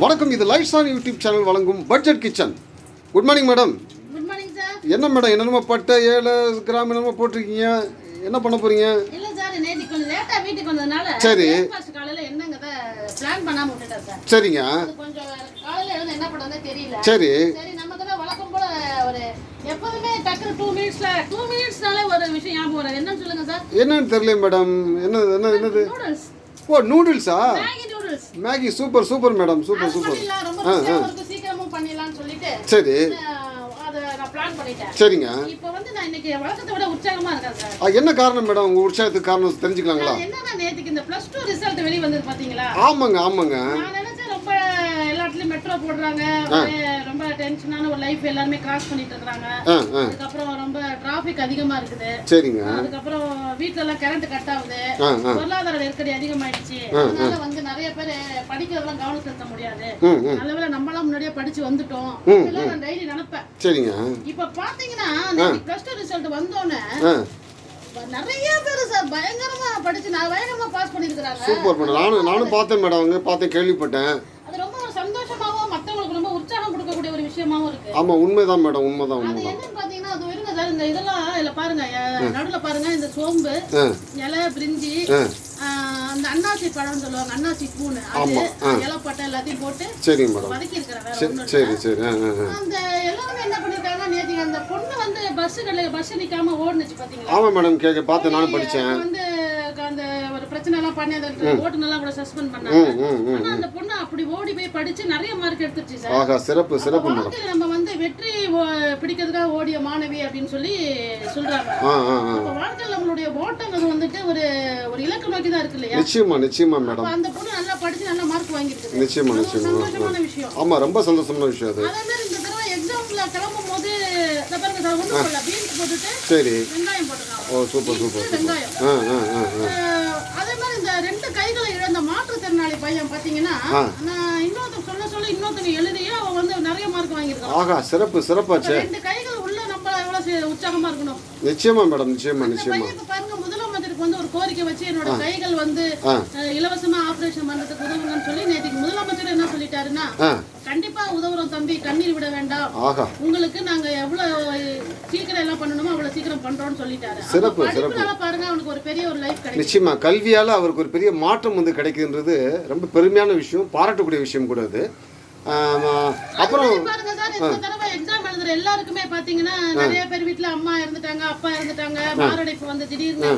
வணக்கம் இது life on YouTube channel வழங்கும் budget kitchen good morning madam என்ன மேடம் என்னென்னமோ பட்டை ஏழு கிராம் என்னமோ போட்டிருக்கீங்க? என்ன பண்ண போறீங்க? சார். சரிங்க. என்ன சரி. என்னன்னு தெரியல மேடம் என்னது என்ன என்னது? ஓ நூடுல்ஸா noodles Maggi super super madam super super. ருசியாவும் இருக்கு சீக்கிரமும் பண்ணிடலாம்னு சொல்லிட்டு சரி. சரிங்க. இப்போ வந்து நான் இன்னைக்கு வழக்கத்தை விட உற்சாகமா இருக்கேன் சார். ஆ, என்ன காரணம் மேடம்? உங்கள் உற்சாகத்துக்கு காரணம் தெரிஞ்சுக்கலாங்களா? அது என்னன்னா மெட்ரோ போடுறாங்க. ரொம்ப டென்ஷனான ஒரு லைஃப் எல்லாருமே கிராஸ் பண்ணிட்டு இருக்காங்க அதுக்கப்புறம் ரொம்ப டிராபிக் அதிகமா இருக்குது. சரிங்க. அதுக்கப்புறம் வீட்ல எல்லாம் கரண்ட் கட் ஆகுது. பொருளாதார நெருக்கடி அதிகமாயிடுச்சு. அதனால வந்து நிறைய பேர் படிக்கிறதெல்லாம் கவனம் செலுத்த முடியாது. நல்லவேளை நம்மளாம் முன்னாடியே படிச்சு வந்துட்டோம். அப்படிலாம் நான் டெய்லி நினைப்பேன். சரிங்க. இப்ப பாத்தீங்கன்னா பிளஸ் டூ ரிசல்ட் வந்தோடனே நிறைய பேர் சார் பயங்கரமா படிச்சு நான் பயங்கரமா பாஸ் பண்ணிருக்கிறாங்க சூப்பர் மேடம் நானும் நானும் பார்த்தேன் மேடம் அங்கே பார்த்தேன் கேள்விப்பட்டேன். அது ரொம்ப ஒரு உற்சாகம் கொடுக்கக்கூடிய ஒரு விஷயமாவும் இருக்கு. ஆமாம் உண்மைதான் மேடம் உண்மைதான் அது உண்மைதான். என்னன்னு பாத்தீங்கன்னா அது இருங்க சார் இந்த இதெல்லாம் இதுல பாருங்க எ- நடுவுல பாருங்க இந்த சோம்பு ஆ. இலை பிரிஞ்சி ஆ. அந்த அன்னாசி பழம்னு சொல்லுவாங்க அன்னாசி பூனு அது ஆமா, ஆ. இலைப்பட்டை எல்லாத்தையும் போட்டு சரிங்க மேடம். வதக்கி இருக்கிறேன் வேற சரி ஒண்ணும் சரி சரி ஆ ஆ ஆ. அந்த எல்லாருமே என்ன பண்ணிருக்காங்க நேத்து அந்த பொண்ணு வந்து பஸ் கடையில பஸ் நிக்காம ஓடுனுச்சு பாத்தீங்களா? ஆமாம் மேடம் கேட்க பார்த்து நானும் படித்தேன் வந்து ஒரு பிரச்சனை எல்லாம் பண்ணி அந்த ஓட்டுநெல்லாம் கூட சஸ்பெண்ட் பண்ணாங்க. ஆனா அந்த பொண்ணு அப்படி ஓடி போய் படிச்சு நிறைய மார்க் எடுத்துருச்சு சார். ஆகா சிறப்பு சிறப்பு மேடம். நம்ம வந்து வெற்றி பிடிக்கிறதுக்காக ஓடிய மாணவி அப்படின்னு சொல்லி சொல்றாங்க. அப்ப வாழ்க்கையில நம்மளுடைய ஓட்டங்கிறது வந்துட்டு ஒரு ஒரு இலக்கு நோக்கி தான் இருக்கு இல்லையா? நிச்சயமா நிச்சயமா மேடம். அந்த பொண்ணு நல்லா படிச்சு நல்ல மார்க் வாங்கிருக்கு நிச்சயமா நிச்சயமா. சந்தோஷமான விஷயம். ஆமாம் ரொம்ப சந்தோஷமான விஷயம் அது. அதே மாதிரி இந்த தடவை எக்ஸாம்ல கிளம்பும் போது பாருங்க சார் ஒண்ணும் போடல பீன்ஸ் போட்டுட்டு சரி. வெங்காயம் போட்டுருக்காங்க ஓ சூப்பர் சூப்பர் வெங்காயம். ஆ ஆ. ஆ ஆ அஹ் அதே மாதிரி இந்த ரெண்டு கைகளை இழந்த மாற்றுத்திறனாளி பையன் பாத்தீங்கன்னா நான் இன்னொருத்தர் சொல்ல சொல்ல இன்னொருத்தங்க எழுதியே அவன் வந்து நிறைய மார்க் வாங்கியிருக்கான். ஆகா சிறப்பு சிறப்பாச்சே. ரெண்டு கைகள் உள்ள நம்ம எவ்வளவு உற்சாகமா இருக்கணும். நிச்சயமா மேடம் நிச்சயமா நிச்சயமா. பாருங்க முதலமைச்சருக்கு வந்து ஒரு கோரிக்கை வச்சு என்னோட கைகள் வந்து ஆ. இலவசமா ஆபரேஷன் பண்றதுக்கு உதவுங்கன்னு சொல்லி நேற்றுக்கு முதலமைச்சர் என்ன சொல்லிட்டாருன்னா கண்டிப்பா உதவுறோம் தம்பி கண்ணீர் விட வேண்டாம். உங்களுக்கு நாங்க எவ்வளவு சீக்கிரம் எல்லாம் பண்ணணுமோ அவ்வளவு சீக்கிரம் பண்றோம்னு சொல்லிட்டாரு. சிறப்பு, படிப்புனால பாருங்க அவனுக்கு ஒரு பெரிய ஒரு லைஃப் கிடைக்கும். நிச்சயமா கல்வியால் அவருக்கு ஒரு பெரிய மாற்றம் வந்து கிடைக்குன்றது ரொம்ப பெருமையான விஷயம் பாராட்டக்கூடிய விஷயம் கூட அது. அப்புறம் பாருங்க சார் இந்த தடவை எக்ஸாம் எழுதுற எல்லாருக்குமே பாத்தீங்கன்னா நிறைய பேர் வீட்ல அம்மா இறந்துட்டாங்க அப்பா இறந்துட்டாங்க மாரடைப்பு வந்து திடீர்னு.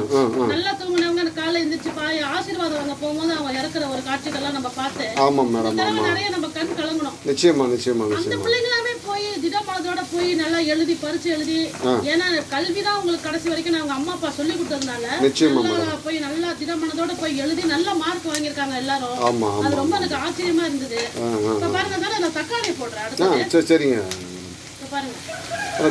நல்லா தூங்குனவங்க காலைல எந்திரிச்சு பாய் ஆசீர்வாதம் வாங்க போகும்போது அவங்க இறக்குற ஒரு காட்சிகள்லாம் நம்ம பார்த்து ஆமாம் மேடம் நிறைய நம்ம கண் கலங்கணும். நிச்சயமா நிச்சயமா அந்த பிள்ளைங்களாமே போய் திடமனதோட போய் நல்லா எழுதி பரிச்சு எழுதி ஏன்னா கல்வி தான் உங்களுக்கு கடைசி வரைக்கும் அவங்க அம்மா அப்பா சொல்லி கொடுத்ததுனால போய் நல்லா திடமனதோட போய் எழுதி நல்ல மார்க் வாங்கியிருக்காங்க எல்லாரும். ஆமா ஆமா அது ரொம்ப எனக்கு ஆச்சரியமா இருந்தது. இப்ப பாருங்க நான் தக்காளி போடுறேன் சரிங்க. பாருங்க.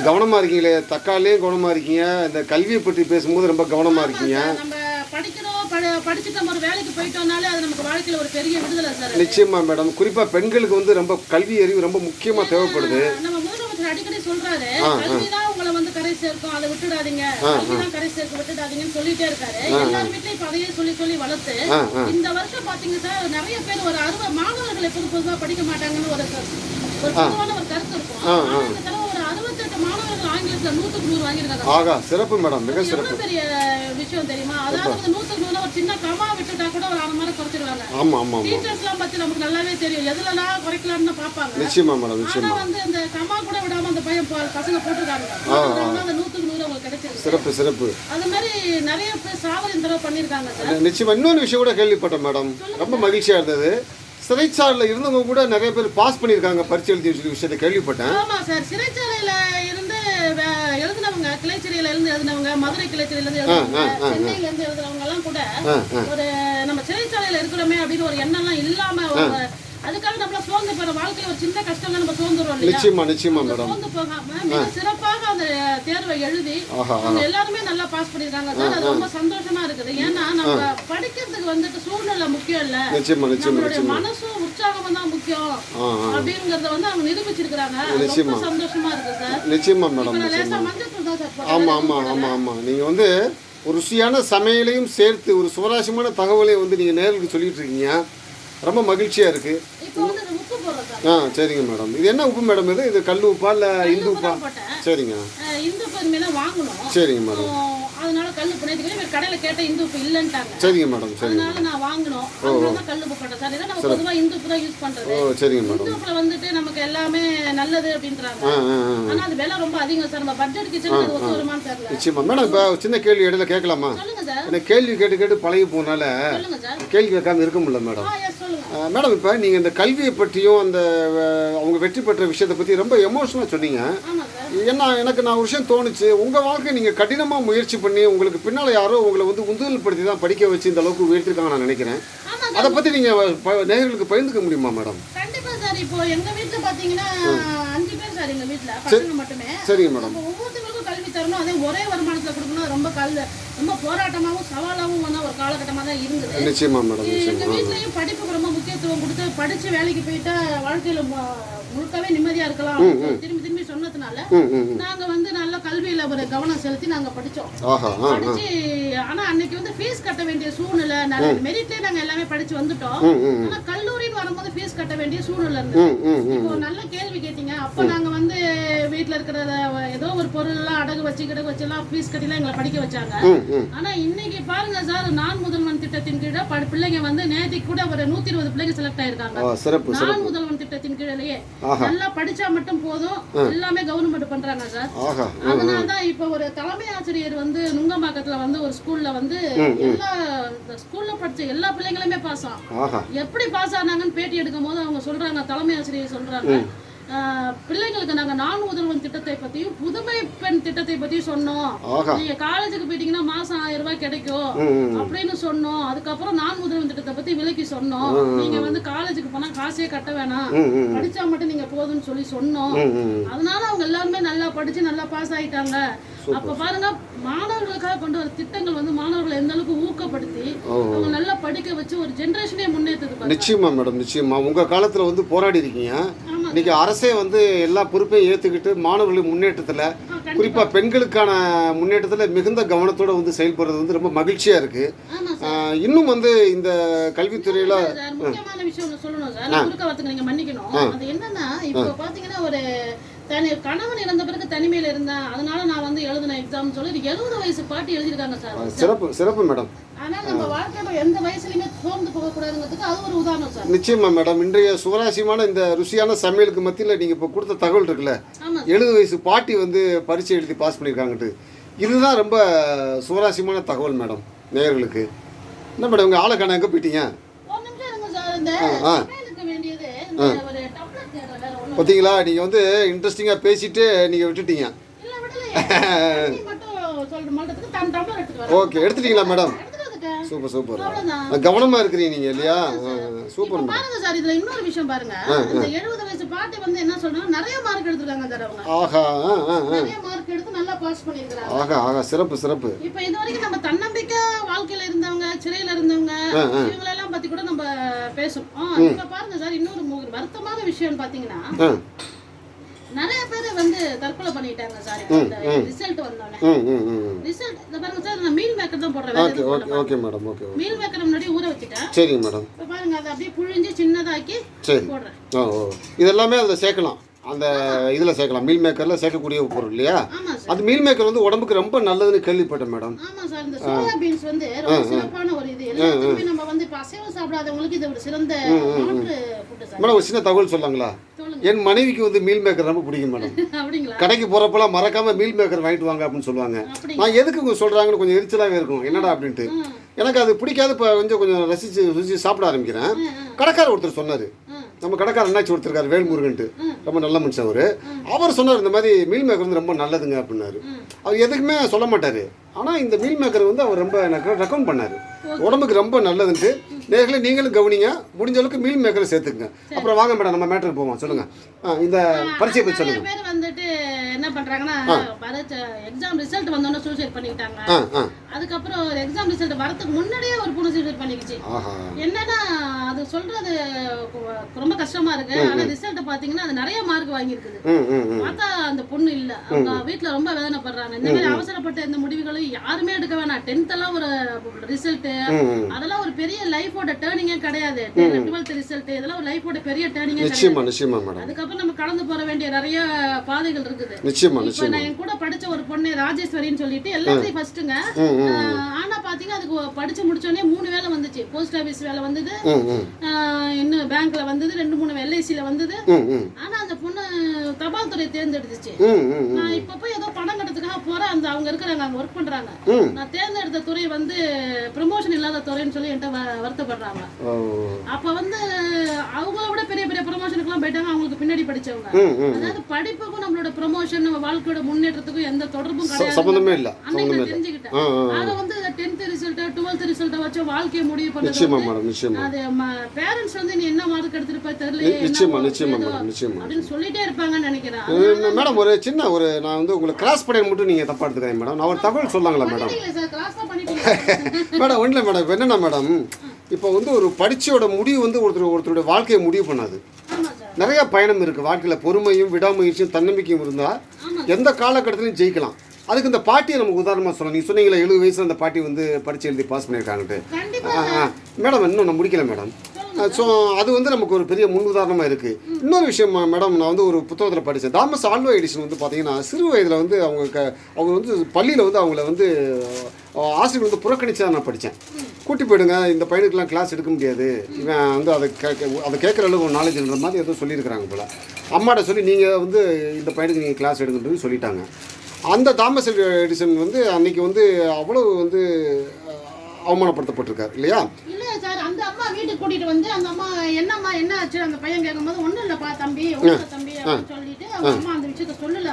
கவனமா இருக்கீங்களே தக்காளியும் கவனமா இருக்கீங்க இந்த கல்வியை பற்றி பேசும்போது ரொம்ப கவனமா இருக்கீங்க. நம்ம படிக்கிறோம் படி- படிச்சுட்டு நம்ம ஒரு வேலைக்கு போயிட்டோம்னாலே அது நமக்கு வாழ்க்கையில ஒரு பெரிய விடுதலை சார் நிச்சயமா மேடம். குறிப்பா பெண்களுக்கு வந்து ரொம்ப கல்வி அறிவு ரொம்ப முக்கியமா தேவைப்படுது. நம்ம முதலமைச்சர் அடிக்கடி சொல்றாரு கல்விதான் உங்களை வந்து கரை சேர்க்கும் அதை விட்டுடாதீங்க. கல்விதான் கரை சேர்க்க விட்டுடாதீங்கன்னு சொல்லிட்டே இருக்காரு. எல்லார் வீட்லயும் இப்ப அதையே சொல்லி சொல்லி வளர்த்து இந்த வருஷம் பாத்தீங்க சார் நிறைய பேர் ஒரு அறுபது மாணவர்களை புது புதுசா படிக்க மாட்டாங்கன்னு ஒரு நூறு வாங்கியிருக்காங்க. ஆகா சிறப்பு மேடம் மிக சிறப்பு. விஷயம் தெரியுமா? அதாவது நூத்துக்கு நூறு ஒரு சின்ன கமா விட்டுட்டா கூட ஒரு அரை மணி குறைச்சிருவாங்க. ஆமா ஆமா பத்தி நமக்கு நல்லாவே தெரியும். எதுலலாம் குறைக்கலாம்னு பாப்பாங்க நிச்சயமா மேடம் நிச்சயமா. வந்து இந்த கமா கூட விடாம அந்த பையன் பசங்க போட்டிருக்காங்க. அந்த நூத்துக்கு நூறு அவங்களுக்கு கிடைச்சிருக்கு சிறப்பு சிறப்பு. அது மாதிரி நிறைய பேர் சாவல் இந்த தடவை பண்ணிருக்காங்க சார். நிச்சயமா இன்னொரு விஷயம் கூட கேள்விப்பட்டேன் மேடம். ரொம்ப மகிழ்ச்சியா இருந்தது. சிறைச்சாலையில் இருந்தவங்க கூட நிறைய பேர் பாஸ் பண்ணியிருக்காங்க பரிச்சை எழுதி சொல்லி விஷயத்தை கேள்விப்பட்டேன். ஆமா சார் சிறைச்சாலையில இருந்து எழுதினவங்க கிளைச்சிறையில இருந்து எழுதினவங்க மதுரை கிளைச்சிறையில இருந்து எழுதினவங்க சென்னையில இருந்து எழுதுனவங்க எல்லாம் கூட ஒரு நம்ம சிறைச்சாலையில இருக்கிறோமே அப்படின்னு ஒரு எண்ணம்லாம் இல்லாம ஒரு அதுக்காக நம்மள சோர்ந்து போற வாழ்க்கையில ஒரு சின்ன கஷ்டம்லாம் நம்ம சோர்ந்துரும் இல்லையா? நிச்சயமா நிச்சயமா மேடம். சோர்ந்து போகாம மிக சிறப்பாக அந்த தேர்வை எழுதி அவங்க எல்லாருமே நல்லா பாஸ் பண்ணிருக்காங்க சார் அது ரொம்ப சந்தோஷமா இருக்குது. ஏன்னா நம்ம படிக்கிறதுக்கு வந்துட்டு சூழ்நிலை முக்கியம் இல்ல. நிச்சயமா நிச்சயமா மனசும் உற்சாகமும் தான் முக்கியம் அப்படிங்கறத வந்து அவங்க நிரூபிச்சிருக்காங்க ரொம்ப சந்தோஷமா இருக்கு சார். நிச்சயமா மேடம். ஆமாம் ஆமாம் ஆமாம் ஆமாம் நீங்கள் வந்து ஒரு ருசியான சமையலையும் சேர்த்து ஒரு சுவராசியமான தகவலையும் வந்து நீங்கள் நேருக்கு சொல்லிட்டு இருக்கீங்க. ரொம்ப மகிழ்ச்சியாக இருக்குது ஆ சரிங்க மேடம். இது என்ன உப்பு மேடம் இது? இது கல் உப்பா இல்லை இந்து உப்பா சரிங்க. சரிங்க மேடம் அஹ் அதனால கல் உப்பு நேற்றுக்கு இவர் கடையில் கேட்ட இந்து உப்பு இல்லைன்ட்டாங்க. சரிங்க மேடம் சரிங்க அதனால நான் வாங்கணும் அதனால தான் கல் உப்பு போட்டேன் சார். இதை நம்ம இந்து உப்பு தான் யூஸ் ஓ பண்ணுறது சரிங்க மேடம். இந்து உப்புல வந்துட்டு நமக்கு எல்லாமே நல்லது அப்படின்றாங்க. ஆனா அது விலை ரொம்ப அதிகம் சார். நம்ம பட்ஜெட் கிச்சனுக்கு அது ஒத்து வருமான்னு தெரியல. நிச்சயமா. மேடம் இப்போ சின்ன கேள்வி இடையில கேட்கலாமா? சொல்லுங்க சார். கேள்வி கேட்டு கேட்டு பழகி போனால கேள்வி கேட்காம இருக்க முடியல மேடம். மேடம் இப்போ நீங்கள் இந்த கல்வியை பற்றியும் அந்த அவங்க வெற்றி பெற்ற விஷயத்தை பற்றி ரொம்ப எமோஷனலாக சொன்னீங்க. ஏன்னா எனக்கு நான் ஒரு விஷயம் தோணுச்சு. உங்கள் வாழ்க்கை நீங்கள் கடினமாக முயற்சி பண்ணி உங்களுக்கு பின்னால் யாரோ உங்களை வந்து உந்துதல் படுத்தி தான் படிக்க வச்சு இந்த அளவுக்கு உயர்த்திருக்காங்க நான் நினைக்கிறேன். அதை பற்றி நீங்கள் நேயர்களுக்கு பகிர்ந்துக்க முடியுமா மேடம்? கண்டிப்பா சார். இப்போ எங்க வீட்ல பாத்தீங்கன்னா அஞ்சு பேர் சார் எங்க வீட்ல. பசங்க மட்டுமே. சரிங்க மேடம். ஒவ்வொருத்தருக்கும் கல்வி தரணும். அதே ஒரே வருமானத்துல கொடுக்கணும். ரொம்ப கல் ரொம்ப போராட்டமாவும் சவாலாவும் வந்த ஒரு காலகட்டமா தான் இருந்தது. நிச்சயமா மேடம் எங்க நிச்சயமா. வீட்லயும் படிப்புக்கு ரொம்ப முக்கியத்துவம் கொடுத்து படிச்சு வேலைக்கு போயிட்டா வாழ்க்கையில முழுக்கவே நிம்மதியா இருக்கலாம் திரும்பி திரும்பி சொன்னதுனால. நாங்க வந்து நல்ல கல்வியில ஒரு கவனம் செலுத்தி நாங்க படிச்சோம். படிச்சு ஆனா அன்னைக்கு வந்து ஃபீஸ் கட்ட வேண்டிய சூழ்நிலை மெரிட்லயே நாங்க எல்லாமே படிச்சு வந்துட்டோம். ஆனா கல்லூரின்னு வரும்போது ஃபீஸ் கட்ட வேண்டிய சூழ்நிலை இருந்தது. இப்போ நல்ல கேள்வி கேட்டீங்க. அப்ப நாங்க வந்து வீட்ல இருக்கிற ஏதோ ஒரு பொருள் எல்லாம் அடகு வச்சு கிடகு எல்லாம் ஃபீஸ் கட்டிலாம் எங்களை படிக்க வச்சாங்க. ம் ம். ஆனா இன்னைக்கு பாருங்க சார் நான் முதல்வன் திட்டத்தின் கீழே பிள்ளைங்க வந்து நேத்திக்கு கூட ஒரு நூத்தி இருபது பிள்ளைங்க செலக்ட் ஆயிருக்காங்க. நான் முதல்வன் திட்டத்தின் கீழேயே ஆஹா. நல்லா படிச்சா மட்டும் போதும் எல்லாமே கவர்மெண்ட் பண்றாங்க சார். அதனால தான் இப்போ ஒரு தலைமை ஆசிரியர் வந்து நுங்கம்பாக்கத்துல வந்து ஒரு ஸ்கூல்ல வந்து எல்லா ஸ்கூல்ல படிச்ச எல்லா பிள்ளைங்களுமே பாஸ் ஆகும் எப்படி பாஸ் ஆனாங்கன்னு பேட்டி எடுக்கும் போது அவங்க சொல்றாங்க தலைமை ஆசிரியர் சொல்றாங்க. பிள்ளைங்களுக்கு நாங்க நான் முதல்வன் திட்டத்தை பத்தியும் புதுமை பெண் திட்டத்தை பத்தியும் சொன்னோம். நீங்க காலேஜுக்கு போயிட்டீங்கன்னா மாசம் ஆயிரம் ரூபாய் கிடைக்கும் அப்படின்னு சொன்னோம். அதுக்கப்புறம் நான் முதல்வன் திட்டத்தை பத்தி விலக்கி சொன்னோம். நீங்க வந்து காலேஜுக்கு போனா காசே கட்ட வேணாம். படிச்சா மட்டும் நீங்க போதும்னு சொல்லி சொன்னோம். அதனால அவங்க எல்லாருமே நல்லா படிச்சு நல்லா பாஸ் ஆயிட்டாங்க. அப்ப பாருங்க மாணவர்களுக்காக கொண்டு வர திட்டங்கள் வந்து மாணவர்களை எந்த அளவுக்கு ஊக்கப்படுத்தி. அவங்க நல்லா படிக்க வச்சு ஒரு ஜெனரேஷனே முன்னேற்றுது நிச்சயமா மேடம் நிச்சயமா. உங்க காலத்துல வந்து போராடி இருக்கீங்க ஆமா இன்னைக்கு அரசே வந்து எல்லா பொறுப்பையும் ஏத்துக்கிட்டு மாணவர்களின் முன்னேற்றத்துல ஆ, கண்டிப்பா. குறிப்பா பெண்களுக்கான முன்னேற்றத்துல மிகுந்த கவனத்தோட வந்து செயல்படுறது வந்து ரொம்ப மகிழ்ச்சியா இருக்கு. ஆமா சார். ஆஹ் இன்னும் வந்து இந்த கல்வித்துறையில முக்கியமான விஷயம் சொல்லணும் சார். நான் குறுக்க வரத்துக்கு நீங்க மன்னிக்கணும். அது என்னன்னா இப்போ பாத்தீங்கன்னா ஒரு தனி கணவன் இறந்த பிறகு தனிமையில இருந்தேன் அதனால நான் வந்து எழுதின எக்ஸாம் சொல்லி எழுபது வயசு பாட்டி எழுதியிருக்காங்க சார். சிறப்பு சிறப்பு மேடம் ஆனா நம்ம வாழ்க்கையில எந்த வயசுலயுமே சோர்ந்து போக கூடாதுங்கிறதுக்கு அது ஒரு உதாரணம் சார். நிச்சயமா மேடம் இன்றைய சுவராசியமான இந்த ருசியான சமையலுக்கு மத்தியில நீங்க இப்போ கொடுத்த தகவல் இருக்குல்ல? எழுபது வயசு பாட்டி வந்து பரீட்சை எழுதி பாஸ் பண்ணியிருக்காங்கட்டு. இதுதான் ரொம்ப சுவராசியமான தகவல் மேடம் நேயர்களுக்கு. என்ன மேடம் உங்கள் ஆளை காண எங்கே போயிட்டீங்க? ஒரு நிமிஷம் இருங்க சார். இந்த வேண்டியது ஒரு டம்ளர் பார்த்தீங்களா நீங்கள் வந்து இன்ட்ரெஸ்டிங்காக பேசிட்டு நீங்கள் விட்டுட்டீங்க. ஓகே எடுத்துட்டீங்களா மேடம் சூப்பர் சூப்பர் கவனமாக இருக்கிறீங்க நீங்கள் இல்லையா? சூப்பர் பாருங்க சார் இதுல இன்னொரு விஷயம் பாருங்க. இந்த எழுபது வயசு பாட்டி வந்து என்ன சொல்றாங்க நிறைய மார்க் எடுத்திருக்காங்க சார் அவங்க. ஆஹா. நிறைய மார்க் எடுத்து நல்லா பாஸ் பண்ணிருக்காங்க ஆகா ஆகா சிறப்பு சிறப்பு. இப்ப இது வரைக்கும் நம்ம தன்னம்பிக்கை வாழ்க்கையில இருந்தவங்க சிறையில இருந்தவங்க. இவங்களெல்லாம் பத்தி கூட நம்ம பேசணும் ஆ, இப்ப பாருங்க சார் இன்னொரு வருத்தமான விஷயம் பாத்தீங்கன்னா நிறைய பேர் வந்து தற்கொலை பண்ணிட்டாங்க சார் ரிசல்ட் வந்தோடனே ரிசல்ட் இந்த பாருங்க சார் நான் மீல் மேக்கர் தான் போடுறேன் வேற okay okay okay madam okay meal maker முன்னாடி ஊற வச்சுட்டேன். சரிங்க மேடம். இப்ப பாருங்க அதை அப்படியே புழிஞ்சு சின்னதாக்கி போடுறேன். ஓ ஓ. இதெல்லாமே அதில் சேர்க்கலாம். அந்த இதில் சேர்க்கலாம். மீல் மேக்கரில் சேர்க்கக்கூடிய பொருள் இல்லையா? அது மீல் மேக்கர் வந்து உடம்புக்கு ரொம்ப நல்லதுன்னு கேள்விப்பட்டேன் மேடம். ஆமா சார் இந்த சோயா பீன்ஸ் வந்து ரொம்ப சிறப்பான ஒரு இது. எல்லாத்துக்குமே நம்ம வந்து இப்ப அசைவம் சாப்பிடாதவங்களுக்கு இது ஒரு சிறந்த மேடம் ஒரு சின்ன தகவல் சொல்லாங்களா சொல்லுங்க என் மனைவிக்கு வந்து மீல் மேக்கர் ரொம்ப பிடிக்கும் மேடம். கடைக்கு போகிறப்பெல்லாம் மறக்காம மீல் மேக்கர் வாங்கிட்டு வாங்க அப்படின்னு சொல்லுவாங்க. நான் எதுக்கு இவங்க சொல்கிறாங்கன்னு கொஞ்சம் எரிச்சலாகவே இருக்கும் என்னடா அப்படின்ட்டு. எனக்கு அது பிடிக்காது இப்போ கொஞ்சம் கொஞ்சம் ரசித்து ருசி சாப்பிட ஆரம்பிக்கிறேன். கடைக்காரர் ஒருத்தர் சொன்னார். நம்ம கடைக்காரர் என்னாச்சு ஒருத்தர் இருக்காரு வேல்முருகன்ட்டு ரொம்ப நல்ல மனுஷன் அவர். அவர் சொன்னார் இந்த மாதிரி மீல் மேக்கர் வந்து ரொம்ப நல்லதுங்க அப்படின்னாரு. அவர் எதுக்குமே சொல்ல மாட்டார். ஆனால் இந்த மீல் மேக்கர் வந்து அவர் ரொம்ப எனக்கு ரெக்கமெண்ட் பண்ணார். உடம்புக்கு ரொம்ப நல்லதுன்ட்டு. நேர்களே நீங்களும் கவனிங்க. முடிஞ்ச அளவுக்கு மீல் மேக்கரை சேர்த்துக்குங்க. அப்புறம் வாங்க மேடம் நம்ம மேட்டருக்கு போவோம். சொல்லுங்கள் இந்த பரிச்சை பற்றி சொல்லுங்கள் பேர் வந்துட்டு என்ன பண்றாங்கன்னா எக்ஸாம் ரிசல்ட் வந்தோடனே சூசைட் பண்ணிக்கிட்டாங்க. அதுக்கப்புறம் எக்ஸாம் ரிசல்ட் வரதுக்கு முன்னாடியே ஒரு பொண்ணு சூசைட் பண்ணிக்கிச்சு. என்னன்னா அது சொல்றது ரொம்ப கஷ்டமா இருக்கு. ஆனா ரிசல்ட் பாத்தீங்கன்னா அது நிறைய மார்க் வாங்கியிருக்குது. பார்த்தா அந்த பொண்ணு இல்ல. அவங்க வீட்ல ரொம்ப வேதனைப்படுறாங்க. இந்த மாதிரி அவசரப்பட்ட இந்த முடிவுகளை யாருமே எடுக்க வேணாம். டென்த் எல்லாம் ஒரு ரிசல்ட் அதெல்லாம் ஒரு பெரிய லைஃபோட டேர்னிங்கே கிடையாது. டுவெல்த் ரிசல்ட் இதெல்லாம் ஒரு லைஃபோட பெரிய டேர்னிங்கே நிச்சயமா நிச்சயமா மேடம் அதுக்கப்புறம் நம்ம கடந்து போற வேண்டிய நிறைய பாதைகள் இருக்குது. நிச்சயமா நிச்சயமா. நான் என் கூட படிச்ச ஒரு பொண்ணு ராஜேஸ்வரின்னு சொல்லிட்டு எல்லாத்தையும் ஃபர்ஸ்ட்டுங்க ஆனா பாத்தீங்க அதுக்கு படிச்சு முடிச்சோடனே மூணு வேலை வந்துச்சு. போஸ்ட் ஆபீஸ் வேலை வந்தது. இன்னும் பேங்க்ல வந்தது. ரெண்டு மூணு எல்ஐசில வந்தது. ஆனா அந்த பொண்ணு தபால் துறை தேர்ந்தெடுத்துச்சு. நான் இப்ப போய் ஏதோ பணம் போறேன் அந்த அவங்க இருக்கிறாங்க அங்க ஒர்க் பண்றாங்க. நான் தேர்ந்தெடுத்த துறை வந்து ப்ரமோஷன் இல்லாத துறைன்னு சொல்லி என்கிட்ட வருத்தப்படுறாங்க. அப்ப வந்து அவங்கள விட பெரிய பெரிய ப்ரமோஷனுக்குலாம் போயிட்டாங்க அவங்களுக்கு பின்னாடி படிச்சவங்க. அதாவது படிப்புக்கும் நம்மளோட ப்ரமோஷன் நம்ம வாழ்க்கையோட முன்னேற்றத்துக்கும் எந்த தொடர்பும் கிடையாது அன்னைக்கு நான் தெரிஞ்சுக்கிட்டேன். ஆக வந்து டென்த் ரிசல்ட் டுவெல்த் ரிசல்ட்டை வச்சு வாழ்க்கையை முடிவு பண்ணது நிச்சயமா மேடம் நிச்சயமா. அது பேரண்ட்ஸ் வந்து நீ என்ன மார்க் எடுத்திருப்ப தெரியல நிச்சயமா நிச்சயமா மேடம் நிச்சயமா. அப்படின்னு சொல்லிட்டே இருப்பாங்கன்னு நினைக்கிறேன். மேடம் ஒரு சின்ன ஒரு நான் வந்து உங்களை கிராஸ் பண்ணி மட்டும் நீங்கள் தப்பாக எடுத்துக்கிறேன் மேடம். நான் ஒரு தகவல் சொல்லாங்களா மேடம்? மேடம் ஒன்றும் மேடம் இப்போ என்னென்ன மேடம் இப்போ வந்து ஒரு படிச்சோட முடிவு வந்து ஒருத்தர் ஒருத்தருடைய வாழ்க்கையை முடிவு பண்ணாது. நிறைய பயணம் இருக்குது வாழ்க்கையில் பொறுமையும் விடாமுயற்சியும் தன்னம்பிக்கையும் இருந்தால் எந்த காலகட்டத்திலையும் ஜெயிக்கலாம். அதுக்கு இந்த பாட்டியை நமக்கு உதாரணமாக சொல்லலாம் நீங்கள் சொன்னீங்களா எழுபது வயசுல அந்த பாட்டி வந்து படித்து எழுதி பாஸ் பண்ணியிருக்காங்கன்ட்டு. மேடம் இன்னும் நான் முடிக்கல மேடம். ஸோ அது வந்து நமக்கு ஒரு பெரிய முன் உதாரணமாக இருக்குது இன்னொரு விஷயம் மேடம் நான் வந்து ஒரு புத்தகத்தில் படித்தேன் தாமஸ் ஆல்வா எடிசன் வந்து பார்த்தீங்கன்னா சிறு வயதில் வந்து அவங்க க அவங்க வந்து பள்ளியில் வந்து அவங்கள வந்து ஆசிரியர் வந்து புறக்கணிச்சா நான் படித்தேன் கூட்டி போயிடுங்க இந்த பையனுக்கெல்லாம் கிளாஸ் எடுக்க முடியாது. இவன் வந்து அதை கேட்க அதை கேட்குற அளவுக்கு நாலேஜ் இருக்கிற மாதிரி ஏதோ சொல்லியிருக்கிறாங்க போல். அம்மாட்ட சொல்லி நீங்கள் வந்து இந்த பையனுக்கு நீங்கள் கிளாஸ் எடுங்கன்றது சொல்லிட்டாங்க. அந்த தாமஸ் எடிசன் வந்து அன்னைக்கு வந்து அவ்வளவு வந்து அவமானப்படுத்தப்பட்டிருக்கார் இல்லையா? இல்ல சார் அந்த அம்மா வீட்டுக்கு கூட்டிட்டு வந்து அந்த அம்மா என்னம்மா என்ன ஆச்சு? அந்த பையன் கேட்கும்போது ஒண்ணும் இல்லப்பா தம்பி தம்பி அப்படின்னு சொல்லிட்டு அவங்க அம்மா அந்த விஷயத்த சொல்லல.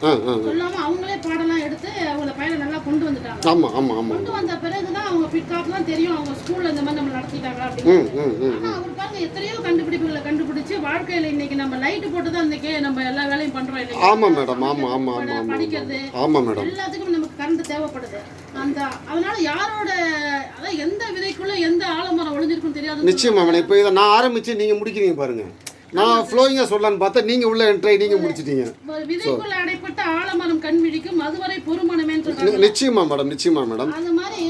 சொல்லாம அவங்களே பாடலாம் எடுத்து அவங்க பையனை நல்லா கொண்டு வந்துட்டாங்க. ஆமாம் ஆமாம் ஆமாம் கொண்டு வந்த பிறகுதான் அவங்க பிற்காலத்துலாம் தெரியும். அவங்க ஸ்கூல்ல இந்த மாதிரி நம்ம நடத்திட்டாங்க அப்படின்னு. ஆனா அவர் பாருங்க எத்தனையோ கண்டுபிடிப்புகளை கண்டுபிடிச்சு வாழ்க்கையில இன்னைக்கு நம்ம லைட் போட்டு தான் இன்னைக்கு நம்ம எல்லா வேலையும் பண்றோம் இல்லையா? ஆமாம் மேடம் படி- ஆமாம் ஆமாம் படிக்கிறது ஆமாம் மேடம் எல்லாத்துக்கும் நமக்கு கரண்ட் தேவைப்படுது. அந்த அதனால யாரோட அதான் எந்த விதைக்குள்ள எந்த ஆலமரம் ஒளிஞ்சிருக்கும் தெரியாது நிச்சயமா மேடம் இப்போ இதை நான் ஆரம்பித்து நீங்கள் முடிக்கிறீங்க பாருங்க. நான் ஃப்ளோயிங்காக சொல்லலான்னு பார்த்தா நீங்கள் உள்ள என்ட்ரை நீங்கள் முடிச்சிட்டீங்க. விதைக்குள்ள அடைப்பட்ட ஆலமரம் கண் விழிக்கும். அதுவரை நி- நிச்சயமா மேடம் நிச்சயமா மேடம். அது மாதிரி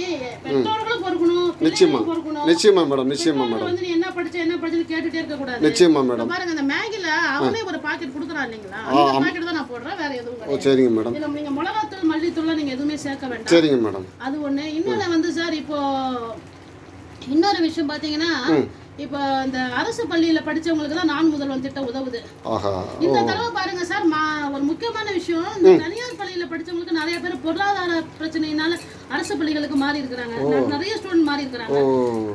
பெற்றோர்களும் பொறுக்கணும் நிச்சயமா நிச்சயமா மேடம் நிச்சயமா மேடம். வந்து நீ என்ன படிச்ச என்ன படிச்சன்னு கேட்டுட்டே இருக்க கூடாது. நிச்சயமா மேடம். பாருங்க அந்த மேகில அவனே ஒரு பாக்கெட் கொடுக்குறான் இல்லைங்களா? அந்த பாக்கெட் தான் நான் போடுறேன் வேற எதுவும் ஓ சரிங்க மேடம். நீங்க மிளகாத்தூள் மல்லித்தூள்லாம் நீங்க எதுவுமே சேர்க்க வேண்டாம். சரிங்க மேடம். அது ஒண்ணு. இன்னொன்னு வந்து சார் இப்போ இன்னொரு விஷயம் பாத்தீங்கன்னா இப்போ இந்த அரசு பள்ளியில படிச்சவங்களுக்கு தான் நான் முதல்வன் திட்டம் உதவுது. இந்த தடவை பாருங்க சார் ஒரு முக்கியமான விஷயம் இந்த தனியார் பள்ளியில படிச்சவங்களுக்கு நிறைய பேர் பொருளாதார பிரச்சனையினால அரசு பள்ளிகளுக்கு மாறி இருக்கிறாங்க. நிறைய ஸ்டூடெண்ட் மாறி இருக்கிறாங்க.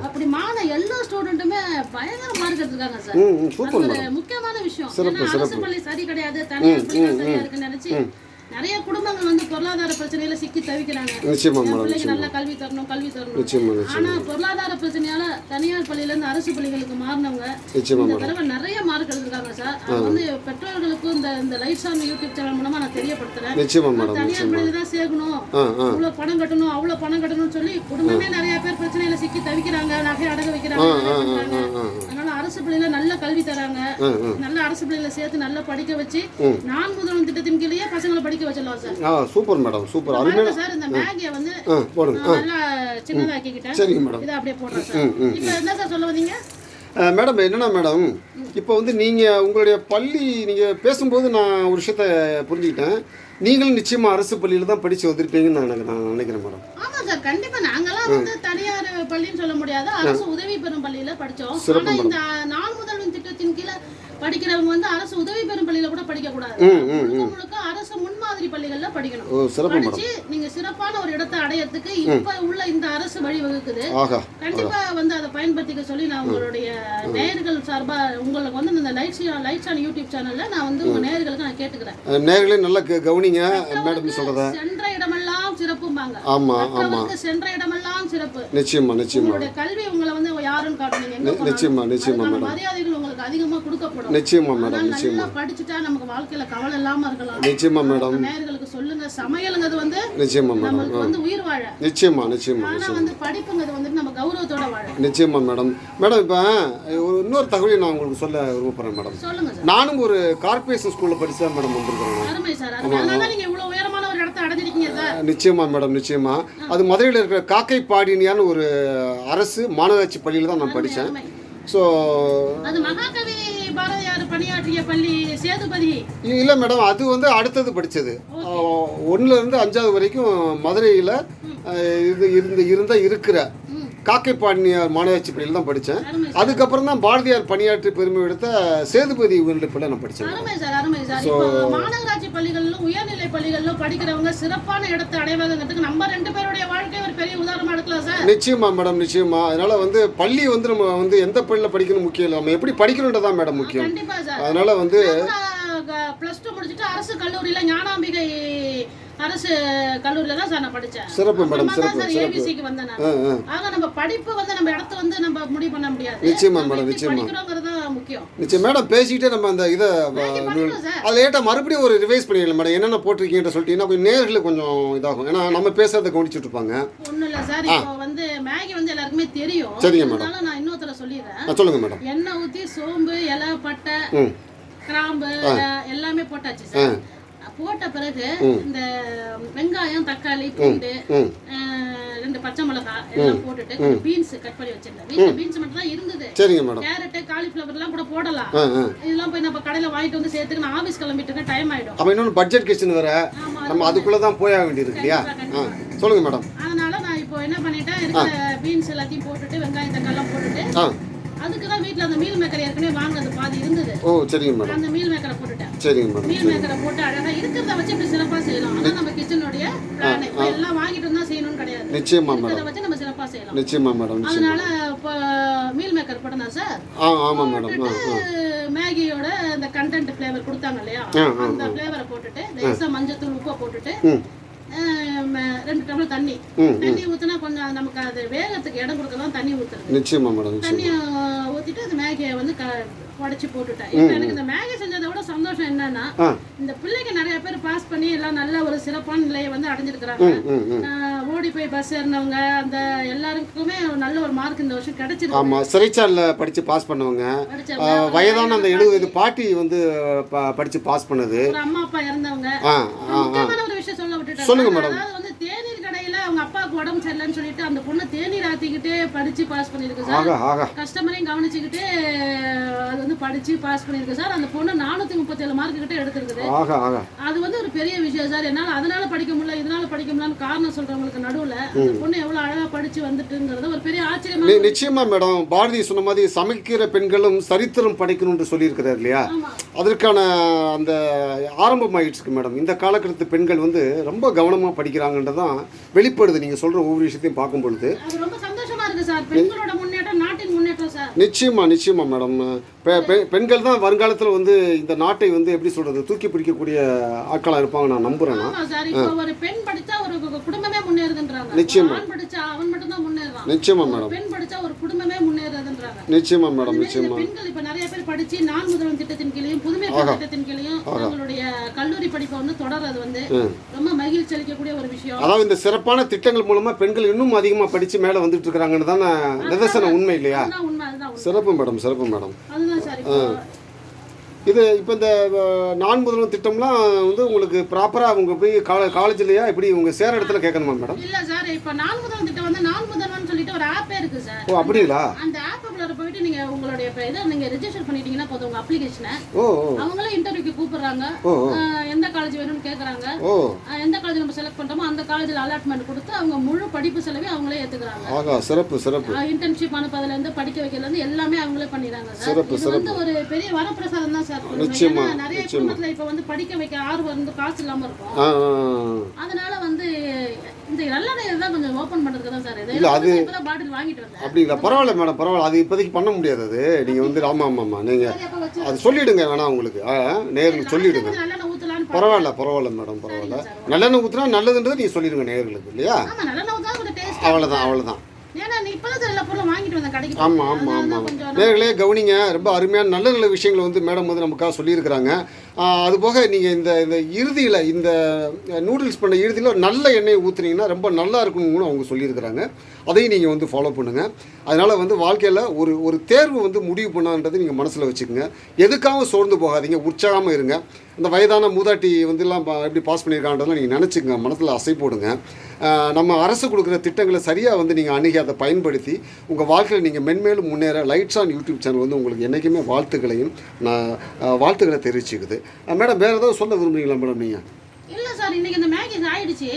அப்படி மாறின எல்லா ஸ்டூடெண்ட்டுமே பயங்கர மார்க் எடுத்திருக்காங்க சார். முக்கியமான விஷயம். அரசு பள்ளி சரி கிடையாது தனியார் பள்ளி சரியா இருக்குன்னு நினைச்சு நிறைய குடும்பங்கள் வந்து பொருளாதார பிரச்சனையில சிக்கி தவிக்கிறாங்க. பிள்ளைக்கு நல்ல கல்வி தரணும் கல்வி தரணும். ஆனா பொருளாதார பிரச்சனையால தனியார் பள்ளியில இருந்து அரசு பள்ளிகளுக்கு மாறினவங்க இந்த தடவை நிறைய மார்க் எடுத்திருக்காங்க சார். அது வந்து பெற்றோர்களுக்கும் இந்த இந்த லைட் சாமி யூடியூப் சேனல் மூலமா நான் தெரியப்படுத்துறேன். தனியார் பள்ளியில தான் சேர்க்கணும். இவ்வளவு பணம் கட்டணும் அவ்வளவு பணம் கட்டணும்னு சொல்லி குடும்பமே நிறைய பேர் பிரச்சனையில சிக்கி தவிக்கிறாங்க நகை அடக வைக்கிறாங்க அரசு பள்ளியில நல்ல கல்வி தராங்க. நல்ல அரசு பள்ளியில சேர்த்து நல்லா படிக்க வச்சு நான் முதல்வன் திட்டத்தின் கீழேயே பசங்களை படிக்க வச்சிடலாம் சார். Super madam super. அருமையான சார் இந்த மேகியை வந்து நல்லா சின்னதாக்கிக்கிட்டேன். சரிங்க மேடம். இதை அப்படியே போடுறேன் சார். இப்போ என்ன சார் சொல்ல வந்தீங்க? மேடம் என்னன்னா மேடம் இப்போ வந்து நீங்கள் உங்களுடைய பள்ளி நீங்கள் பேசும்போது நான் ஒரு விஷயத்த புரிஞ்சுக்கிட்டேன். நீங்களும் நிச்சயமாக அரசு பள்ளியில் தான் படித்து வந்திருப்பீங்கன்னு நான் எனக்கு நான் நினைக்கிறேன் மேடம். ஆமா சார் கண்டிப்பா. நாங்கெல்லாம் வந்து தனியார் பள்ளின்னு சொல்ல முடியாது. அரசு உதவி பெறும் பள்ளியில படிச்சோம். ஆனா இந்த நாள் முதல்வன் திட்டத்தின் கீழே படிக்கிறவங்க வந்து அரசு உதவி பெறும் பள்ளியில கூட படிக்க கூடாது. முழுக்க அரசு முன்மாதிரி பள்ளிகள்ல படிக்கணும். படிச்சு நீங்க சிறப்பான ஒரு இடத்தை அடையறதுக்கு இப்ப உள்ள இந்த அரசு வழி வகுக்குது ஆகா கண்டிப்பா வந்து அதை பயன்படுத்திக்க சொல்லி நான் உங்களுடைய நேயர்கள் சார்பா உங்களுக்கு வந்து இந்த லைட் லைட் ஆன் யூடியூப் சேனல்ல நான் வந்து உங்க நேயர்களுக்கு நான் கேட்டுக்கிறேன். அஹ் நேர்களே நல்லா கவனிங்க மேடம் சொல்கிறத சென்ற இடமெல்லாம் சிறப்பும்பாங்க. ஆமாம் மற்றவருக்கு சென்ற இடமெல்லாம் சிறப்பு. நிச்சயமா நிச்சயமா. உங்களுடைய கல்வி உங்களை வந்து எங்க போனாலும். நிச்சயமா நிச்சயமா மேடம். மரியாதைகள் உங்களுக்கு அதிகமா கொடுக்கப்படும். நிச்சயமா மேடம் நிச்சயமா. படிச்சுட்டா நமக்கு வாழ்க்கையில கவலை இல்லாம இருக்கலாம். நிச்சயமா மேடம். நேயர்களுக்கு சொல்லுங்க சமையலுங்கிறது வந்து நிச்சயமா மேடம். வந்து உயிர் வாழ. நிச்சயமா நிச்சயமா ஆனா வந்து படிப்புங்கிறது வந்துட்டு நம்ம கௌரவத்தோட வாழ. நிச்சயமா மேடம். மேடம் இப்போ ஒரு இன்னொரு தகவலை நான் உங்களுக்கு சொல்ல விருப்பப்படுறேன் மேடம். சொல்லுங்க நானும் ஒரு கார்ப்பரேஷன் ஸ்கூலில் படிச்சு மேடம் வந்திருக்கிறேன். அருமை சார். அதனால நீங்க இவ்வளவு உயரமான ஒரு இடத்த அடைஞ்சிருக்கீங்க சார் நிச்சயமா மேடம் நிச்சயமா. அது மதுரையில் இருக்கிற காக்கைப்பாடினியான்னு ஒரு அரசு மாநகராட்சி பள்ளியில் தான் நான் படித்தேன். ஸோ அது மகாகவி பாரதியார் பணியாற்றிய பள்ளி சேதுபதி. இல்லை மேடம் அது வந்து அடுத்தது படித்தது. ஒன்றுலேருந்து அஞ்சாவது வரைக்கும் மதுரையில் இது இருந்து இருந்த இருக்கிற. காக்கைப்பாடினியார் மாநகராட்சி பள்ளியில் தான் படித்தேன். அதுக்கப்புறம் தான் பாரதியார் பணியாற்றி பெருமை எடுத்த சேதுபதி உயர்நிலைப் பள்ளியில் நான் படித்தேன். அருமை சார் அருமை சார். இப்போ மாநகராட்சி பள்ளிகளிலும் உயர்நிலை பள்ளிகளிலும் படிக்கிறவங்க சிறப்பான இடத்தை அடைவாங்கிறதுக்கு நம்ம ரெண்டு பேருடைய வாழ்க்கை ஒரு பெரிய உதாரணமா எடுக்கலாம் சார். நிச்சயமா மேடம் நிச்சயமா. அதனால வந்து பள்ளி வந்து நம்ம வந்து எந்த பள்ளியில் படிக்கணும் முக்கியம் இல்லை நம்ம எப்படி படிக்கணுன்றதான் மேடம் முக்கியம். கண்டிப்பா சார். அதனால வந்து பிளஸ் டூ முடிச்சுட்டு அரசு கல்லூரியில ஞானாம்பிகை அரசு கல்லூரியில தான் சார் நான் படிச்சேன். சிறப்பு மேடம் சிறப்பு சார் ஏபிசிக்கு வந்தேன் நான். ஆக நம்ம படிப்பு வந்து நம்ம இடத்த வந்து நம்ம முடிவு பண்ண முடியாது. நிச்சயமா மேடம், நிச்சயமா. படிக்கிறோங்கிறது தான் முக்கியம். நிச்சயம். மேடம் பேசிக்கிட்டே நம்ம அந்த இதை அது லேட்டாக மறுபடியும் ஒரு ரிவைஸ் பண்ணிடலாம் மேடம். என்னென்ன போட்டிருக்கீங்கன்ற சொல்லிட்டீங்கன்னா கொஞ்சம் நேர்களுக்கு கொஞ்சம் இதாகும். ஏன்னா நம்ம பேசுறதை கவனிச்சுட்டு இருப்பாங்க. ஒண்ணும் இல்ல சார். இப்போ வந்து மேகி வந்து எல்லாருக்குமே தெரியும். சரிங்க மேடம். நான் இன்னொருத்தர சொல்லிடுறேன். ஆ சொல்லுங்கள் மேடம். எண்ணெய் ஊத்தி சோம்பு இலை பட்டை கிராம்பு எல்லாமே போட்டாச்சு சார். போட்ட பிறகு இந்த வெங்காயம் தக்காளி பூண்டு ரெண்டு பச்சை மிளகாய் எல்லாம் போட்டுட்டு பீன்ஸ் கட் பண்ணி வச்சிருந்தேன். வீட்டுல பீன்ஸ் மட்டும் தான் இருந்தது. சரிங்க மேடம் கேரட்டு காலிஃபிளவர் எல்லாம் கூட போடலாம். இதெல்லாம் போய் நம்ம கடையில வாங்கிட்டு வந்து சேர்த்துக்கு நான் ஆபீஸ் கிளம்பிட்டு டைம் ஆயிடும். அப்போ இன்னொன்று பட்ஜெட் கிச்சன் வேற. நம்ம அதுக்குள்ளே தான் போய் ஆக வேண்டியிருக்கு இல்லையா? ஆ சொல்லுங்கள் மேடம் அதனால நான் இப்போ என்ன பண்ணிட்டேன் இருக்கிற பீன்ஸ் எல்லாத்தையும் போட்டுட்டு வெங்காயம் தக்காளி போட்டுட்டு அதுக்கு தான் வீட்ல அந்த மீல் மேக்கர் ஏற்கனவே வாங்கினது பாதி இருந்தது. ஓ சரிங்க மேடம். அந்த மீல் மேக்கரை போட்டுட்டேன். சரிங்க மேடம் மீல் மேக்கரை போட்டு அழகா இருக்கிறத வச்சு இப்படி சிறப்பா செய்யலாம். அதான் நம்ம கிச்சனுடைய பிளான் இப்போ எல்லாம் வாங்கிட்டு வந்தா செய்யணும்னு கிடையாது. நிச்சயமா மேடம். வச்சு நம்ம சிறப்பா செய்யலாம். நிச்சயமா மேடம் நிச்சயமா. அதனால இப்போ மீல் மேக்கர் போட்டனா சார்? ஆ ஆமாம் மேடம் மேகியோட அந்த கண்டென்ட் ஃப்ளேவர் கொடுத்தாங்க இல்லையா? அந்த ஃப்ளேவரை போட்டுட்டு லேசா மஞ்சத்தூள் உப்பை போட்டுட்டு ரெண்டு டம்ளர் தண்ணி. தண்ணி ஊத்துனா கொஞ்சம் நமக்கு அது வேகத்துக்கு இடம் கொடுக்க தான் தண்ணி ஊத்துறது. நிச்சயமா மேடம் தண்ணி ஊத்திட்டு அந்த மேகியை வந்து உடச்சி போட்டுட்டேன். இப்போ எனக்கு இந்த மேகி செஞ்சதை விட சந்தோஷம் என்னன்னா இந்த பிள்ளைங்க நிறைய பேர் பாஸ் பண்ணி எல்லாம் நல்ல ஒரு சிறப்பான நிலையை வந்து அடைஞ்சிருக்கிறாங்க. ஓடி போய் பஸ் ஏறினவங்க அந்த எல்லாருக்குமே நல்ல ஒரு மார்க் இந்த வருஷம் கிடைச்சிருக்கு. ஆமாம் சிறைச்சாலையில் படித்து பாஸ் பண்ணவங்க வயதான அந்த எழுபது பாட்டி. வந்து படித்து பாஸ் பண்ணது. ஒரு அம்மா அப்பா இறந்தவங்க. முக்கியமான ஒரு விஷயம் சொல்ல விட்டுட்டேன். சொல்லுங்க மேடம். அதாவது வந்து தேநீர் கடையில அவங்க அப்பாவுக்கு உடம்பு சரியில்லைன்னு சொல்லிட்டு அந்த பொண்ணு தேநீர் ஆத்திக்கிட்டே படிச்சு பாஸ் பண்ணிருக்கு சார். கஸ்டமரையும் கவனிச்சுக்கிட்டு அது வந்து படிச்சு பாஸ் பண்ணிருக்கு சார். அந்த பொண்ணு நானூத்தி முப்பத்தேழு மார்க் கிட்ட எடுத்திருக்குது. அது வந்து ஒரு பெரிய விஷயம் சார். என்னால அதனால படிக்க முடியல. இதனால படிக்க முடியலன்னு காரணம் சொல்றவங்களுக்கு நடுவுல அந்த பொண்ணு எவ்வளவு அழகா படிச்சு வந்துட்டுங்கிறது ஒரு பெரிய ஆச்சரியமா நி நிச்சயமா மேடம் பாரதி சொன்ன மாதிரி சமைக்கிற பெண்களும் சரித்திரம் படைக்கணும்னு சொல்லியிருக்கிறார் இல்லையா? அதற்கான அந்த ஆரம்பமாயிடுச்சு மேடம். இந்த காலகட்டத்து பெண்கள் வந்து ரொம்ப கவனமாக படிக்கிறாங்கன்றதான் வெளிப்படுது. நீங்கள் சொல்கிற ஒவ்வொரு விஷயத்தையும் பார்க்கும் பொழுது ரொம்ப சந்தோஷமா இருக்கு சார். பெண்களோட நிச்சயமா நிச்சயமா மேடம். பெண்கள் தான் வருங்காலத்தில் வந்து இந்த நாட்டை வந்து எப்படி சொல்கிறது தூக்கி பிடிக்கக்கூடிய ஆட்களாக இருப்பாங்க நான் நம்புகிறேன் ஒரு பெண் படிச்சா ஒரு குடும்பமே முன்னேறுதுன்றாங்க. நிச்சயமா. அவன் மட்டும் தான் முன்னேறான் நிச்சயமா மேடம். பெண் படிச்சா ஒரு குடும்பமே முன்னேறுதுன்றாங்க. நிச்சயமா மேடம் நிச்சயமா. பெண்கள் இப்ப நிறைய பேர் படிச்சு நான் முதல்வன் திட்டத்தின் கீழையும் புதுமை திட்டத்தின் கீழையும் அவங்களுடைய கல்லூரி படிப்பை வந்து தொடர்றது வந்து ரொம்ப அளிக்கக்கூடிய ஒரு விஷயம். அதாவது இந்த சிறப்பான திட்டங்கள் மூலமாக பெண்கள் இன்னும் அதிகமாக படித்து மேலே வந்துட்டு இருக்கிறாங்கன்னு தானே நிதர்சன உண்மை இல்லையா? சிறப்பு மேடம் சிறப்பு மேடம். இது இப்போ இந்த நான் முதல்வன் திட்டம்லாம் வந்து உங்களுக்கு ப்ராப்பராக அவங்க போய் கால காலேஜ்லையா இப்படி உங்க சேர இடத்துல கேட்கணுமா மேடம்? இல்ல சார் இப்ப நான் முதல்வன் திட்டம் வந்து நான் முதல்வன் சொல்லிட்டு ஒரு ஆப்பே இருக்கு சார் ஓ அப்படிங்களா? அந்த ஆப்புக்குள்ள போயிட்டு நீங்க உங்களுடைய இதை நீங்க ரெஜிஸ்டர் பண்ணிட்டீங்கன்னா போதும் உங்க அப்ளிகேஷனை அவங்களே இன்டர்வியூக்கு கூப்பிடுறாங்க. எந்த காலேஜ் வேணும்னு கேக்குறாங்க. எந்த காலேஜ் நம்ம செலக்ட் பண்றோமோ அந்த காலேஜில் அலாட்மெண்ட் கொடுத்து அவங்க முழு படிப்பு செலவே அவங்களே ஏத்துக்கிறாங்க. ஆகா சிறப்பு சிறப்பு. இன்டர்ன்ஷிப் அனுப்பதுல இருந்து படிக்க வைக்கிறதுல இருந்து எல்லாமே அவங்களே பண்ணிடுறாங்க சார் இது வந்து ஒரு பெரிய வரப்பிரசாதம் தான் சார். நிச்சயமா, நிறைய குடும்பத்துல இப்ப வந்து படிக்க வைக்க ஆர்வம் இருந்து காசு இல்லாம இருக்கும். அதனால வந்து இந்த நல்ல தான் கொஞ்சம் ஓபன் பண்றதுக்கு தான் சார் இது அப்படிங்களா? பரவாயில்ல மேடம் பரவாயில்ல. அது இப்போதைக்கு பண்ண முடியாது அது. நீங்கள் வந்து ஆமாம் ஆமாம் ஆமாம் நீங்கள் அது சொல்லிவிடுங்க வேணாம் உங்களுக்கு. நேர்களுக்கு சொல்லிவிடுங்க பரவாயில்ல பரவாயில்ல மேடம் பரவாயில்ல. நல்லெண்ணெய் ஊற்றினா நல்லதுன்றது நீங்கள் சொல்லிடுங்க நேர்களுக்கு இல்லையா? அவ்வளோதான் அவ்வளோதான் ஆமாம் ஆமாம் ஆமாம் நேர்களே கவனிங்க. ரொம்ப அருமையான நல்ல நல்ல விஷயங்களை வந்து மேடம் வந்து நமக்காக சொல்லியிருக்கிறாங்க. அதுபோக நீங்கள் இந்த இந்த இறுதியில் இந்த நூடுல்ஸ் பண்ண இறுதியில் ஒரு நல்ல எண்ணெயை ஊற்றுனீங்கன்னா ரொம்ப நல்லா இருக்கும்னு அவங்க சொல்லியிருக்கிறாங்க. அதையும் நீங்கள் வந்து ஃபாலோ பண்ணுங்கள் அதனால் வந்து வாழ்க்கையில் ஒரு ஒரு தேர்வு வந்து முடிவு பண்ணான்றதை நீங்கள் மனசில் வச்சுக்கோங்க. எதுக்காகவும் சோர்ந்து போகாதீங்க உற்சாகமாக இருங்க. இந்த வயதான மூதாட்டி வந்துலாம் பா- எப்படி பாஸ் பண்ணியிருக்கான்றதெல்லாம் நீங்கள் நினச்சிங்க மனசில் அசை போடுங்க. நம்ம அரசு கொடுக்குற திட்டங்களை சரியாக வந்து நீங்கள் அணுகி அதை பயன்படுத்தி உங்கள் வாழ்க்கையில் நீங்கள் மென்மேலும் முன்னேற லைட்ஸ் ஆன் யூடியூப் சேனல் வந்து உங்களுக்கு என்றைக்குமே வாழ்த்துக்களையும் நான் வாழ்த்துக்களை தெரிவிச்சுக்குது. மேடம் வேறு ஏதாவது சொல்ல விரும்புகிறீங்களா மேடம் நீங்கள் இல்ல சார் இன்னைக்கு இந்த மேகி ஆயிடுச்சு.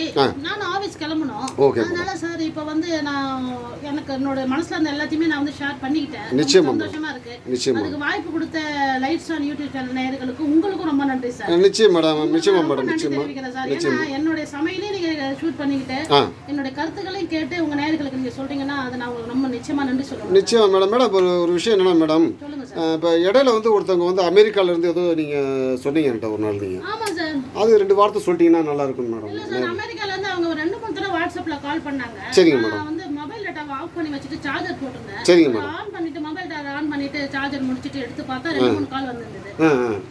நானும் ஆபீஸ் கிளம்பணும். அதனால சார் இப்ப வந்து நான் எனக்கு என்னோட மனசுல இருந்த எல்லாத்தையுமே நான் வந்து ஷேர் பண்ணிக்கிட்டேன். நிச்சயமா, சந்தோஷமா இருக்கு. நிச்சயமா. அதுக்கு வாய்ப்பு கொடுத்த லைட்ஸ் ஆன் யூடியூப் சேனல் நேயர்களுக்கு உங்களுக்கும் ரொம்ப நன்றி சார். நிச்சயம் மேடம் நிச்சயமா மேடம் நிச்சயமா. தெரிவிக்கிறேன் சார். ஏன்னா என்னுடைய சமையலையும் நீங்க ஷூட் பண்ணிக்கிட்டு ஆ. என்னுடைய கருத்துக்களையும் கேட்டு உங்க நேயர்களுக்கு நீங்க சொல்றீங்கன்னா அதை நான் உங்களுக்கு ரொம்ப நிச்சயமா நன்றி சொல்லுவேன் நிச்சயமா மேடம் மேடம் ஒரு விஷயம் என்னன்னா மேடம் இப்போ இடையில வந்து ஒருத்தவங்க வந்து அமெரிக்கால இருந்து ஏதோ நீங்கள் சொன்னீங்க என்கிட்ட ஒரு நாள் சார். அது ரெண்டு வார்த்தை சொல்லிட்டீங்கன்னா நல்லா இருக்கும் மேடம் இல்ல சார் அமெரிக்கால இருந்து அவங்க ரெண்டு மூணு தடவை வாட்ஸ்அப்ல கால் பண்ணாங்க. சரிங்க நான் வந்து மொபைல் டேட்டாவை ஆஃப் பண்ணி வச்சுட்டு சார்ஜர் போட்டிருந்தேன். சரிங்க மேடம் ஆன் பண்ணிட்டு மொபைல் டேட்டா ஆன் பண்ணிட்டு சார்ஜர் முடிச்சிட்டு எடுத்து பார்த்தா ரெண்டு மூணு கால் வந்திருந்தது.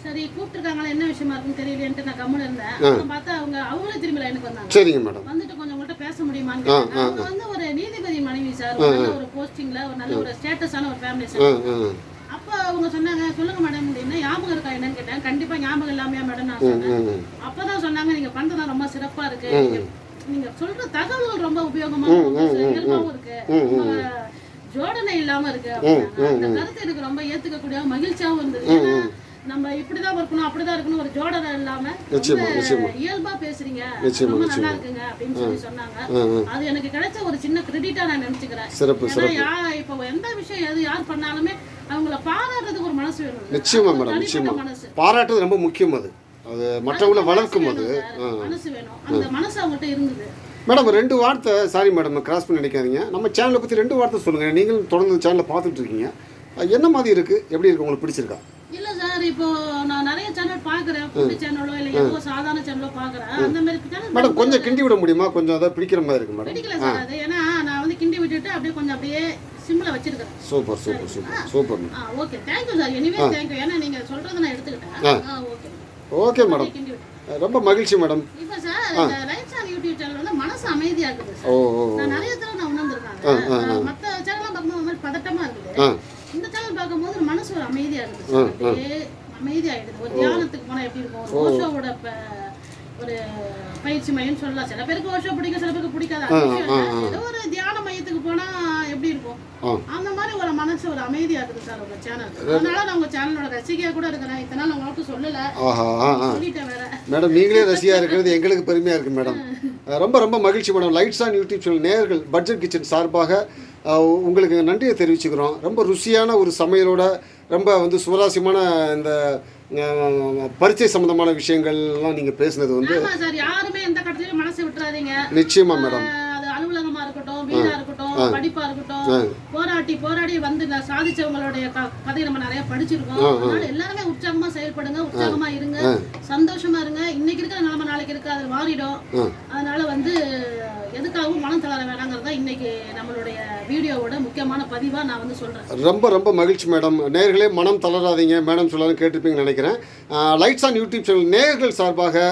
சரி கூப்பிட்டுருக்காங்களா என்ன விஷயமா இருக்குன்னு தெரியலையேன்ட்டு நான் கம்முன்னு இருந்தேன். பார்த்தா அவங்க அவங்களே திரும்பி லைனுக்கு வந்தாங்க. சரிங்க மேடம் வந்துட்டு கொஞ்சம் உங்கள்கிட்ட பேச முடியுமான்னு அவங்க வந்து ஒரு நீதிபதி மனைவி சார் ஒரு போஸ்டிங்ல ஒரு நல்ல ஒரு ஸ்டேட்டஸான ஒரு ஃபேமிலி சார். அப்போ அவங்க சொன்னாங்க சொல்லுங்க மேடம் அப்படின்னா. ஞாபகம் இருக்கா என்னன்னு கேட்டேன். கண்டிப்பா ஞாபகம் இல்லாமையா மேடம் நான் சொன்னேன். அப்பதான் சொன்னாங்க நீங்க பண்றது ரொம்ப சிறப்பா இருக்கு. நீங்க- சொல்ற தகவல்கள் ரொம்ப உபயோகமா இயல்பாவும் இருக்கு. ஜோடனை இல்லாம இருக்கு. அந்த கருத்து எனக்கு ரொம்ப ஏத்துக்கக்கூடிய மகிழ்ச்சியாவும் இருந்தது. ஏன்னா நம்ம இப்படிதான் இருக்கணும் அப்படிதான் இருக்கணும் ஒரு ஜோடனை இல்லாம. இயல்பா பேசுறீங்க. நிச்சயமா, நல்லா இருக்குங்க அப்படின்னு சொல்லி சொன்னாங்க. அது எனக்கு கிடைச்ச ஒரு சின்ன கிரெடிட்டா நான் நினைச்சுக்கிறேன். சிறப்பு இப்போ எந்த விஷயம் எது யார் பண்ணாலுமே அவங்கள பாராட்டுறதுக்கு ஒரு மனசு வேணும். நிச்சயமா மேடம், நிச்சயமா. பாராட்டுறது ரொம்ப முக்கியம் அது. அது மற்றவங்கள வளர்க்கும் அது. மனசு வேணும். அந்த மனசு அவங்ககிட்ட இருந்தது. மேடம் ரெண்டு வார்த்தை சாரி மேடம் கிராஸ் பண்ணி நினைக்காதீங்க. நம்ம சேனலை பற்றி ரெண்டு வார்த்தை சொல்லுங்கள் நீங்களும் தொடர்ந்து சேனலை பார்த்துட்டு இருக்கீங்க. என்ன மாதிரி இருக்குது எப்படி இருக்கு? உங்களுக்கு பிடிச்சிருக்கா? இல்ல சார் இப்போ நான் நிறைய சேனல் பாக்குறேன் ஃபுட் சேனலோ இல்ல ஏதோ சாதாரண சேனலோ பாக்குறேன் அந்த மாதிரி சேனல் மேடம் கொஞ்சம் கிண்டி விட முடியுமா? கொஞ்சம் அதை பிடிக்கிற மாதிரி இருக்கு மேடம். பிடிக்கல சார் அது. ஏன்னா நான் வந்து கிண்டி விட்டுட்டு அப்படியே கொஞ்சம் அப்படியே சிம்ல வச்சிருக்கேன் super super super. Super. Okay thank you sir anyway thank you ஏன்னா நீங்க சொல்றதை நான் எடுத்துக்கிட்டேன். ஓகே ஓகே மேடம் ரொம்ப மகிழ்ச்சி மேடம் இப்போ சார் இந்த ரைட்ஸ் ஆன் யூடியூப் சேனல் வந்து மனசு அமைதியா இருக்குது சார் நான் நிறைய தடவை நான் உணர்ந்திருக்காங்க மற்ற சேனல்லாம் பார்க்கும்போது ஒரு மாதிரி பதட்டமா இருக்குது ஆ இந்த சேனல் பார்க்கும்போது ஒரு மனசு அமைதியா இருக்குது அப்படியே அமைதியாயிடுது. ஒரு தியானத்துக்கு போனா எப்படி இருக்கும்? ஒரு ஓஷோவோட ப- ஒரு பயிற்சி மையம் சொல்லலாம். சில பேருக்கு ஓஷோ பிடிக்கும் சில பேருக்கு பிடிக்காது. ஏதோ ஒரு தியான மையத்துக்கு போனா எப்படி இருக்கும். அந்த மாதிரி ஒரு மனசு ஒரு அமைதியா இருக்குது சார் உங்க சேனல் அதனால நான் உங்க சேனலோட ரசிகையா கூட இருக்கிறேன். இத்தனை நாள் உங்களுக்கு சொல்லல. சொல்லிட்டேன் வேற. மேடம் நீங்களே ரசியாக இருக்கிறது எங்களுக்கு பெருமையாக இருக்குது மேடம். ரொம்ப ரொம்ப மகிழ்ச்சி madam. Lights on YouTube channel நேயர்கள் பட்ஜெட் கிச்சன் சார்பாக உங்களுக்கு நன்றியை தெரிவிச்சுக்கிறோம். ரொம்ப ருசியான ஒரு சமையலோட ரொம்ப வந்து சுவாரஸ்யமான இந்த அஹ், பரீட்சை சம்மந்தமான விஷயங்கள்லாம் நீங்கள் பேசுனது வந்து சார் யாருமே எந்த கட்டத்திலயும் மனசை விட்டுறாதீங்க. நிச்சயமாக மேடம். அலுவலகமா இருக்கட்டும் வீடா இருக்கட்டும் படிப்பா இருக்கட்டும் போராட்டி போராடி வந்து சாதிச்சவங்களுடைய கதையை நம்ம நிறைய படிச்சிருக்கோம். அதனால எல்லாருமே உற்சாகமா செயல்படுங்க உற்சாகமா இருங்க சந்தோஷமா இருங்க. இன்னைக்கு இருக்கிற நிலைமை நாளைக்கு இருக்கு அது மாறிடும். அதனால வந்து எதுக்காகவும் மனம் தளர வேணாங்கிறது இன்னைக்கு நம்மளுடைய வீடியோவோட முக்கியமான பதிவா நான் வந்து சொல்றேன். ரொம்ப ரொம்ப மகிழ்ச்சி மேடம். நேயர்களே மனம் தளராதீங்க. மேடம் சொல்லாலும் கேட்டிருப்பீங்கன்னு நினைக்கிறேன். லைட்ஸ் ஆன் யூடியூப் சேனல் நேயர்கள் சார்பாக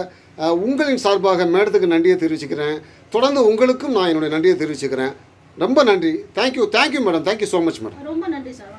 உங்களின் சார்பாக மேடத்துக்கு நன்றியை தெரிவிச்சுக்கிறேன். தொடர்ந்து உங்களுக்கும் நான் என்னுடைய நன்றியை தெரிவிச்சுக்கிறேன். ரொம்ப நன்றி. Thank you thank you madam thank you so much madam ரொம்ப நன்றி சார்